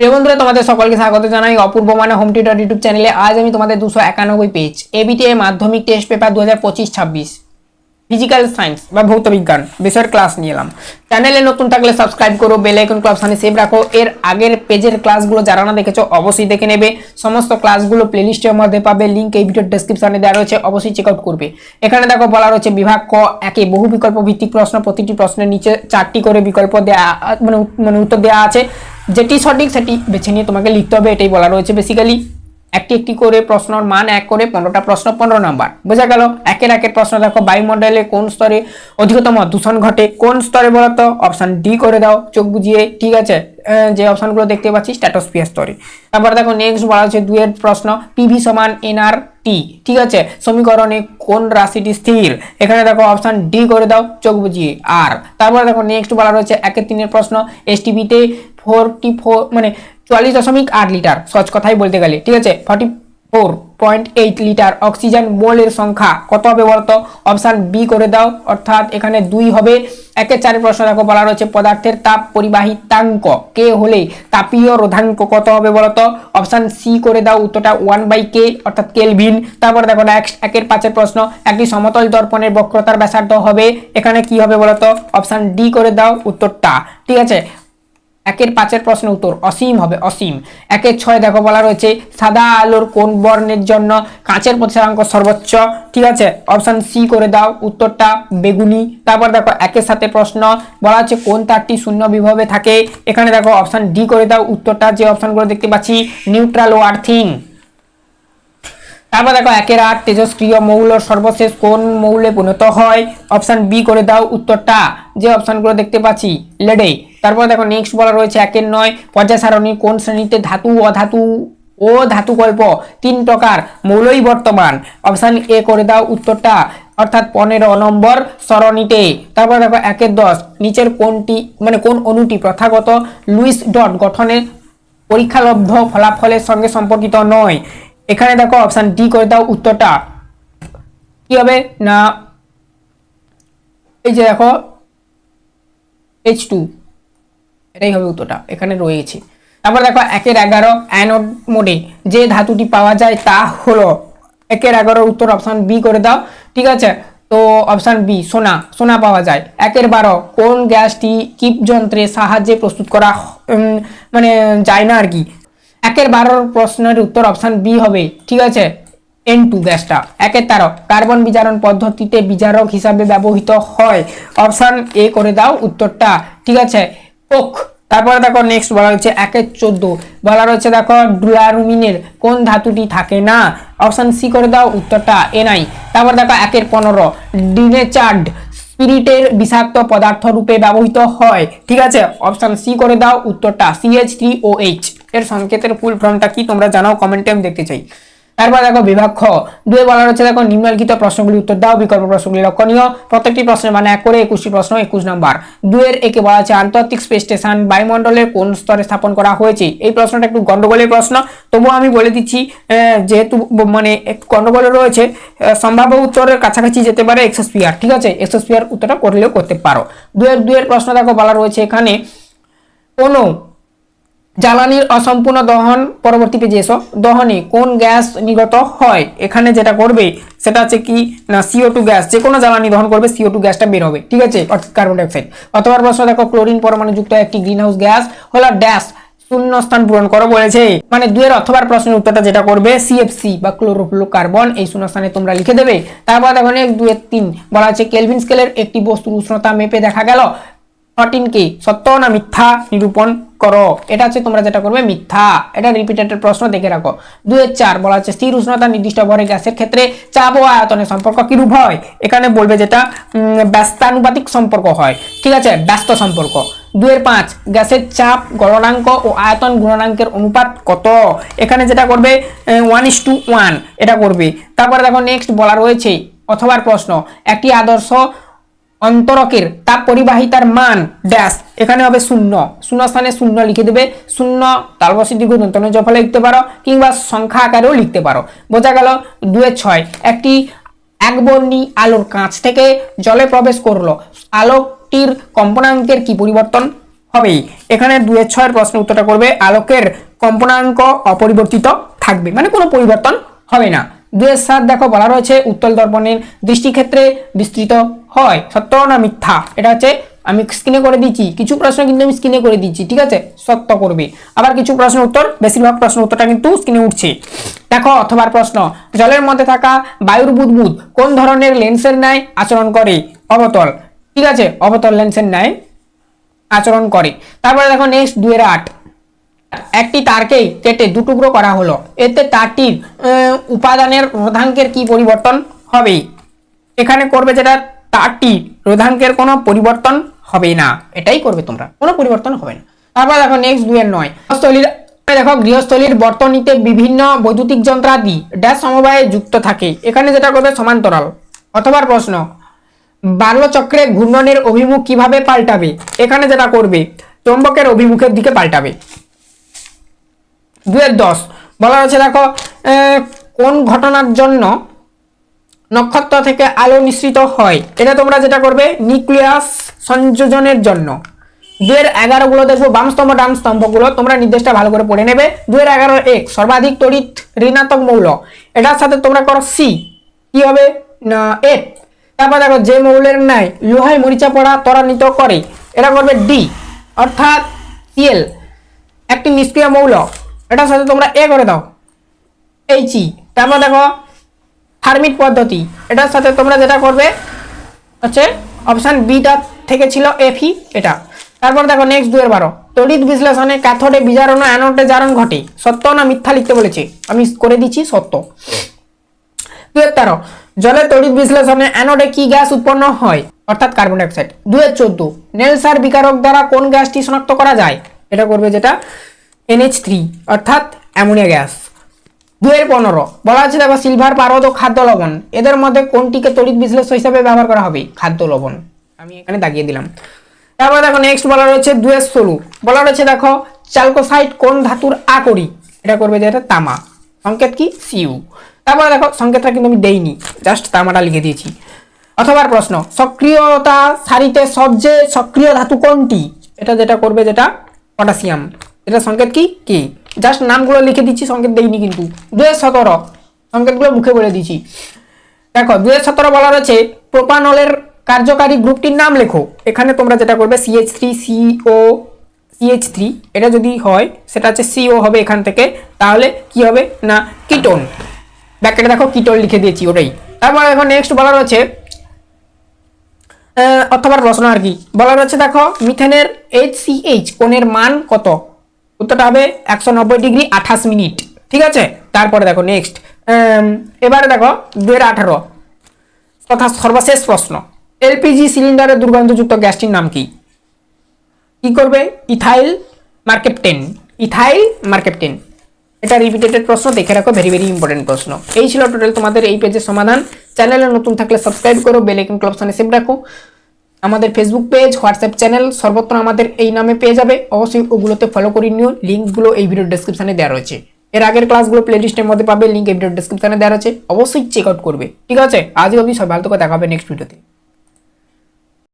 প্রিয় বন্ধুরা, তোমাদের সকলকে স্বাগত জানাই অপূর্ব মানে হোম টিউটর ইউটিউব চ্যানেলে। আজ আমি তোমাদের দুশো একানব্বই page ABTA Madhyamik test paper দু হাজার পঁচিশ ছাব্বিশ। ফিজিক্যাল সায়েন্স বা ভৌত বিজ্ঞান, বিষয়ের ক্লাস নিয়ে এলাম চ্যানেলে নতুন থাকলে সাবস্ক্রাইব করো বেল আইকন ক্লাব সামনে সেভ রাখো। এর আগের পেজের ক্লাসগুলো যারা না দেখেছ, অবশ্যই দেখে নেবে। সমস্ত ক্লাসগুলো প্লেলিস্টের মধ্যে পাবে লিঙ্ক এই ভিডিওর ডেসক্রিপশনে দেওয়া রয়েছে, অবশ্যই চেক আউট করবে। এখানে দেখো বলা রয়েছে বিভাগ ক, একে বহু বিকল্প ভিত্তিক প্রশ্ন, প্রতিটি প্রশ্নের নিচে চারটি করে বিকল্প দেওয়া মানে মানে উত্তর দেওয়া আছে। যেটি সঠিক, সেটি বেছে নিয়ে তোমাকে লিখতে হবে, এটাই বলা রয়েছে বেসিক্যালি একটি একটি করে প্রশ্নর মান, এক করে পনেরোটা প্রশ্ন, পনেরো নাম্বার। বোঝা গেল? একের একের প্রশ্ন দেখো বায়ুমণ্ডলে কোন স্তরে অধিকতম দূষণ ঘটে, কোন স্তরে বলতো? অপশান ডি করে দাও, চোখ বুঝিয়ে, ঠিক আছে? যে অপশনগুলো দেখতে পাচ্ছি স্ট্যাটোস্ফিয়ার স্তরে তারপর দেখো নেক্সট বলা হচ্ছে দুয়ের প্রশ্ন পিভি সমান এনআর টি ঠিক আছে? সমীকরণে কোন রাশিটি স্থির? এখানে দেখো অপশন ডি করে দাও, চোখ বুঝিয়ে আর তারপর দেখো নেক্সট বলা রয়েছে একের তিনের প্রশ্ন এসটিভিতে ফোরটি ফোর মানে চুয়াল্লিশ দশমিক আট লিটার সচ কথাই বলতে গেলে, ঠিক আছে? Forty four point eight litre oxygen মোলের সংখ্যা কত হবে বলতো? অপশান বি করে দাও, অর্থাৎ এখানে দুই হবে একের চারে প্রশ্ন দেখো বলা রয়েছে পদার্থের তাপ পরিবাহিতাঙ্ক। কে হলে তাপীয় রোধাঙ্ক কত হবে বলতো? অপশান সি করে দাও উত্তরটা ওয়ান বাই কে অর্থাৎ কেলভিন। তারপরে দেখো নেক্সট একের পাঁচের প্রশ্ন একটি সমতল দর্পণের বক্রতার ব্যাসার্ধ হবে, এখানে কি হবে বলতো? অপশান ডি করে দাও উত্তরটা। ঠিক আছে? একের পাঁচের প্রশ্ন উত্তর অসীম হবে অসীম। একের ছয় দেখো বলা রয়েছে সাদা আলোর কোন বর্ণের জন্য কাঁচের প্রতিশতাঙ্ক সর্বোচ্চ? ঠিক আছে, অপশন সি করে দাও, উত্তরটা বেগুনি। তারপর দেখো একের সাথে প্রশ্ন, বলা হচ্ছে কোন তারটি শূন্য বিভবে থাকে? এখানে দেখো অপশন ডি করে দাও, উত্তরটা যে অপশনগুলো দেখতে পাচ্ছি, নিউট্রাল ও আর্থিং। তারপর দেখো একের আট তেজস্ক্রিয় মৌল সর্বশেষ কোন মৌলে পরিণত হয়? অপশন বি করে দাও, উত্তরটা যে অপশনগুলো দেখতে পাচ্ছি, লেডে। তারপর দেখো নেক্সট বলা রয়েছে একের নয় পর্যায় সারণী কোন শ্রেণীতে ধাতু, অধাতু, ও ধাতুকল্প তিন প্রকার, মৌলই বর্তমান। অপশান এ করে দাও উত্তরটা, অর্থাৎ পনেরো নম্বর সরণিতে। তারপর দেখো একের দশ, নিচের কোনটি মানে কোন অণুটি প্রথাগত? লুইস ডট গঠনের পরীক্ষালব্ধ ফলাফলের সঙ্গে সম্পর্কিত নয়। এখানে দেখো অপশান ডি করে দাও উত্তরটা। কি হবে? না। এই যে দেখো এইচ টু এটাই হবে উত্তরটা, এখানে রয়েছে তারপর দেখো, একের এগারো অ্যানোড মোডে যে ধাতুটি পাওয়া যায় তা হলো, একের এগারো উত্তর অপশান বি করে দাও, ঠিক আছে? তো অপশান বি সোনা সোনা পাওয়া যায়। একের বারো, কোন গ্যাসটি কিপ যন্ত্রের সাহায্যে প্রস্তুত করা মানে যায় না আর কি একের বারোর প্রশ্নের উত্তর অপশান বি হবে, ঠিক আছে? এন টু গ্যাসটা। একের তেরো, কার্বন বিজারণ পদ্ধতিতে বিজারক হিসাবে ব্যবহৃত হয়। অপশান এ করে দাও উত্তরটা, ঠিক আছে? ওক। তারপরে দেখো নেক্সট বলা হচ্ছে একের চোদ্দ। বলা রয়েছে দেখো ডুলারুমিনের কোন ধাতুটি থাকে না? অপশন সি করে দাও, উত্তরটা এ নাই। তারপর দেখো একের পনেরো। ডিনেচার্ড স্পিরিটের বিষাক্ত পদার্থ রূপে ব্যবহৃত হয়। ঠিক আছে? অপশন সি করে দাও, উত্তরটা সিএইচ থ্রি ও এইচ এর সংকেতের ফুল ফর্মটা কি তোমরা জানাও কমেন্টে আমি দেখতে চাই। তারপর দেখো বিভাগ খ দুয়ে বলা রয়েছে দেখো নিম্নলিখিত প্রশ্নগুলি উত্তর দাও, বিকল্প প্রশ্নগুলি লক্ষণীয়। প্রত্যেকটি প্রশ্নের মানে এক করে একুশটি প্রশ্ন, একুশ নম্বর। দুয়ের একে বলা আছে আন্তর্জাতিক স্পেস স্টেশন বায়ুমণ্ডলের কোন স্তরে স্থাপন করা হয়েছে? এই প্রশ্নটা একটু গন্ডগোলের প্রশ্ন। তবুও আমি বলে দিচ্ছি যেহেতু মানে একটু গন্ডগোলে রয়েছে সম্ভাব্য উত্তরের কাছাকাছি যেতে পারে এক্সোস্পিয়ার ঠিক আছে? এক্সোস্পিয়ার উত্তরটা করলেও করতে পারো। দুয়ের দুয়ের প্রশ্ন দেখো বলা রয়েছে এখানে। কোনো জ্বালানির অসম্পূর্ণ দহন পরবর্তী পেজে এসো দহনে কোন গ্যাস নির্গত হয়, এখানে যেটা করবে, সেটা হচ্ছে কি, না সিও টু গ্যাস, যে কোনো জ্বালানি দহন করবে সিও টু গ্যাসটা বের হবে, ঠিক আছে? অর্থাৎ কার্বন ডাইঅক্সাইড অথবা প্রশ্ন দেখো ক্লোরিন পরমাণুযুক্ত একটি গ্রিন হাউস গ্যাস হলো ড্যাশ শূন্য স্থান পূরণ করো বলেছে। মানে দুয়ের অথবার প্রশ্নের উত্তরটা যেটা করবে সিএফসি বা ক্লোরোফ্লো কার্বন এই শূন্য স্থানে তোমরা লিখে দেবে। তারপর দেখো নেক্সট দুয়ের তিন, বলা হচ্ছে কেলভিন স্কেলের একটি বস্তুর উষ্ণতা মেপে দেখা গেল। কে? সত্য না মিথ্যা? নিরূপণ করো। এটা হচ্ছে তোমরা যেটা করবে মিথ্যা। এটা রিপিটেটেড প্রশ্ন দেখে রাখো। দুয়ের চার বলা হচ্ছে স্থির উষ্ণতা নির্দিষ্ট ভরে গ্যাসের ক্ষেত্রে চাপ ও আয়তনের সম্পর্ক কিরূপ হয়? এখানে বলবে যেটা ব্যস্তানুপাতিক সম্পর্ক হয়। ঠিক আছে? ব্যস্ত সম্পর্ক। দুয়ের পাঁচ, গ্যাসের চাপ গণনাঙ্ক ও আয়তন গুণনাঙ্কের অনুপাত কত? এখানে যেটা করবে ওয়ান ইস টু ওয়ান এটা করবে। তারপরে দেখো নেক্সট বলা রয়েছে, অথবার প্রশ্ন, একটি আদর্শ অন্তরকের, তাপ পরিবাহিতার মান ড্যাশ এখানে হবে শূন্য। শূন্য স্থানে শূন্য লিখে দেবে, শূন্য তালবসি দীর্ঘ দন্তন ফলে লিখতে পারো, কিংবা সংখ্যা আকারেও লিখতে পারো। বোঝা গেল দুয়ের ছয়। একটি একবর্ণী আলোর কাঁচ থেকে জলে প্রবেশ করল। আলোকটির কম্পনাঙ্কের কি পরিবর্তন হবেই এখানে দুয়ের ছয়ের প্রশ্ন উত্তরটা করবে, আলোকের কম্পনাঙ্ক অপরিবর্তিত থাকবে। মানে কোনো পরিবর্তন হবে না। দুয়ের সাত দেখো বলা রয়েছে, উত্তল দর্পণের দৃষ্টিক্ষেত্রে বিস্তৃত হয়। সত্য না মিথ্যা। এটা হচ্ছে আমি স্ক্রিনে করে দিচ্ছি কিছু প্রশ্ন কিন্তু আমি স্ক্রিনে করে দিচ্ছি ঠিক আছে? সত্য করবে। আবার কিছু প্রশ্ন উত্তর, বেশিরভাগ প্রশ্ন উত্তরটা কিন্তু স্ক্রিনে উঠছে। দেখো অথবা প্রশ্ন, জলের মধ্যে থাকা বায়ুর বুদবুদ কোন ধরনের লেন্সের ন্যায় আচরণ করে? অবতল। ঠিক আছে? অবতল লেন্সের ন্যায় আচরণ করে। তারপরে দেখো নেক্সট দুয়ের আট। একটি তারকে কেটে দুটুকরো করা হলো। এতে তারটির উপাদানের রোধাঙ্কের কি পরিবর্তন হবে? এখানে করবে যেটা তারটি রোধাঙ্কের কোনো পরিবর্তন হবে না। এটাই করবে তোমরা। কোনো পরিবর্তন হবে না। তারপর দেখো নেক্সট দুয়ের নয়। গৃহস্থলীর দেখো গৃহস্থলীর বর্তনীতে বিভিন্ন বৈদ্যুতিক যন্ত্রাদি ড্যাশ সমবায়ে যুক্ত থাকে। এখানে যেটা করবে সমান্তরাল। অথবা প্রশ্ন বাল্যচক্রে ঘূর্ণনের অভিমুখ কীভাবে পাল্টাবে? এখানে যেটা করবে, চৌম্বকের অভিমুখের দিকে পাল্টাবে। দুয়ের দশ। বলা হচ্ছে দেখো কোন ঘটনার জন্য নক্ষত্র থেকে আলো নিঃসৃত হয়। এটা তোমরা যেটা করবে? নিউক্লিয়াস সংযোজনের জন্য। দুয়ের এগারো গুলো দেখব বাম স্তম্ভ, ডান স্তম্ভগুলো। তোমরা নির্দেশটা ভালো করে পড়ে নেবে। দুয়ের এগারো, এক, সর্বাধিক তড়িৎ ঋণাত্মক মৌল। এটার সাথে তোমরা করো সি কি হবে? এফ তারপর দেখো, যে মৌলের ন্যায় লোহায় মরিচা পড়া ত্বরান্বিত করে এটা করবে ডি অর্থাৎ সিএল একটি নিষ্ক্রিয় মৌল। এটার সাথে তোমরা এ করে দাও। এইচি তারপর দেখো হারমিট পদ্ধতি। এটার সাথে তোমরা যেটা করবে, হচ্ছে অপশান বিটা থেকে ছিল এফি এটা। তারপর দেখো নেক্সট দুয়ের বারো। তড়িৎ বিশ্লেষণে ক্যাথোডে বিজারণ ও অ্যানোডে জারণ ঘটে। সত্য না মিথ্যা লিখতে বলেছে? আমি করে দিচ্ছি সত্য। দুয়ের তেরো। জলের তড়িৎ বিশ্লেষণে অ্যানোডে কি গ্যাস উৎপন্ন হয়? অর্থাৎ কার্বন ডাইঅক্সাইড দুয়ের চোদ্দ। নেলসার বিকারক দ্বারা কোন গ্যাসটি শনাক্ত করা যায়? এটা করবে যেটা এনএইচ থ্রি অর্থাৎ অ্যামোনিয়া গ্যাস দুয়ের পনেরো। বলা আছে দেখো সিলভার পারদ ও খাদ্য লবণ। এদের মধ্যে কোনটিকে তড়িৎ বিশ্লেষ হিসাবে ব্যবহার করা হবে? খাদ্য লবণ। আমি এখানে দাগিয়ে দিলাম। তারপরে দেখো নেক্সট বলা রয়েছে দুয়ের ষোলো। বলা রয়েছে দেখো চালকোসাইট কোন ধাতুর আকরি এটা করবে যেটা তামা। সংকেত কি? সিউ তারপরে দেখো সংকেতটা কিন্তু আমি দেইনি। জাস্ট তামাটা লিখে দিয়েছি। অথবা প্রশ্ন, সক্রিয়তা সারিতে সবচেয়ে সক্রিয় ধাতু কোনটি? এটা যেটা করবে যেটা পটাশিয়াম। এটা সংকেত কি? কি জাস্ট নামগুলো লিখে দিচ্ছি সংকেত দেইনি কিন্তু। দুই সতেরো সংকেতগুলো মুখে বলে দিচ্ছি। দেখো দুই সতেরো বলা রয়েছে প্রোপানলের কার্যকারী গ্রুপটির নাম লেখো। এখানে তোমরা যেটা করবে CH three CO CH three এটা যদি হয় সেটা হচ্ছে সিও হবে এখান থেকে তাহলে কি হবে? না কিটোন। ব্যাকেটে দেখো কিটোন লিখে দিয়েছি ওটাই। তারপর এখন নেক্সট বলা রয়েছে আহ, অথবা রচনা আর কি। বলা রয়েছে দেখো মিথেনের এইচ সি এইচ কোণের মান কত? উত্তরটা হবে একশো নব্বই ডিগ্রি আঠাশ মিনিট। ঠিক আছে? তারপরে দেখো নেক্সট এবারে দেখো দুয়ের আঠারো। তথা সর্বশেষ প্রশ্ন। এলপিজি সিলিন্ডারের দুর্গন্ধযুক্ত গ্যাসটির নাম কি? কি করবে? ইথাইল মার্কেপটেন ইথাইল মার্কেপটেন এটা রিপিটেটেড প্রশ্ন, দেখে রাখো ভেরি ভেরি ইম্পর্টেন্ট প্রশ্ন। এই ছিল টোটাল তোমাদের এই পেজের সমাধান। চ্যানেলে নতুন থাকলে সাবস্ক্রাইব করো বেল আইকন সেভ রাখো। আমাদের ফেসবুক পেজ হোয়াটসঅ্যাপ চ্যানেল সর্বত্র আমাদের এই নামে পেয়ে যাবে। অবশ্যই ওগুলোতে ফলো করে নিও। লিঙ্কগুলো এই ভিডিও ডিসক্রিপশানে দেওয়া রয়েছে। এর আগের ক্লাসগুলো প্লেলিস্টের মধ্যে পাবে লিঙ্ক এই ভিডিও ডিসক্রিপশানে দেওয়া রয়েছে। অবশ্যই চেক আউট করবে। ঠিক আছে? আজ অবধি সব ভালো দেখা হবে নেক্সট ভিডিওতে